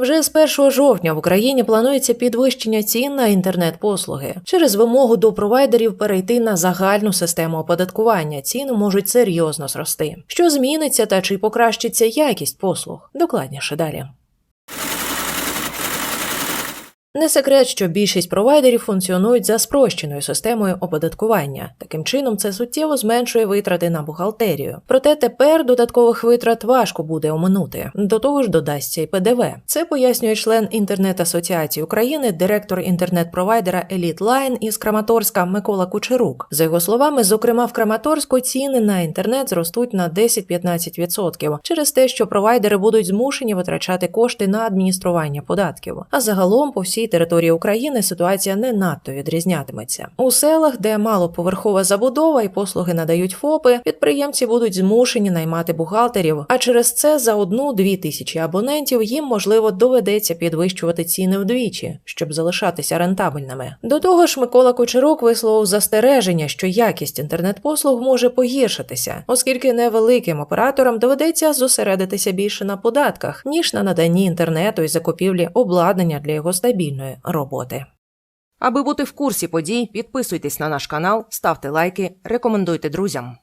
Вже з 1 жовтня в Україні планується підвищення цін на інтернет-послуги. Через вимогу до провайдерів перейти на загальну систему оподаткування ціни можуть серйозно зрости. Що зміниться та чи покращиться якість послуг? Докладніше далі. Не секрет, що більшість провайдерів функціонують за спрощеною системою оподаткування. Таким чином, це суттєво зменшує витрати на бухгалтерію. Проте тепер додаткових витрат важко буде оминути. До того ж, додасться й ПДВ. Це пояснює член інтернет-асоціації України, директор інтернет-провайдера Elite із Краматорська Микола Кучерук. За його словами, зокрема в Краматорську ціни на інтернет зростуть на 10-15% через те, що провайдери будуть змушені витрачати кошти на адміністрування податків. А загалом по всій території України ситуація не надто відрізнятиметься. У селах, де малоповерхова забудова і послуги надають ФОПи, підприємці будуть змушені наймати бухгалтерів, а через це за одну-дві тисячі абонентів їм можливо доведеться підвищувати ціни вдвічі, щоб залишатися рентабельними. До того ж, Микола Кочерук висловив застереження, що якість інтернет-послуг може погіршитися, оскільки невеликим операторам доведеться зосередитися більше на податках ніж на наданні інтернету і закупівлі обладнання для його стабільної роботи. Аби бути в курсі подій, підписуйтесь на наш канал, ставте лайки, рекомендуйте друзям.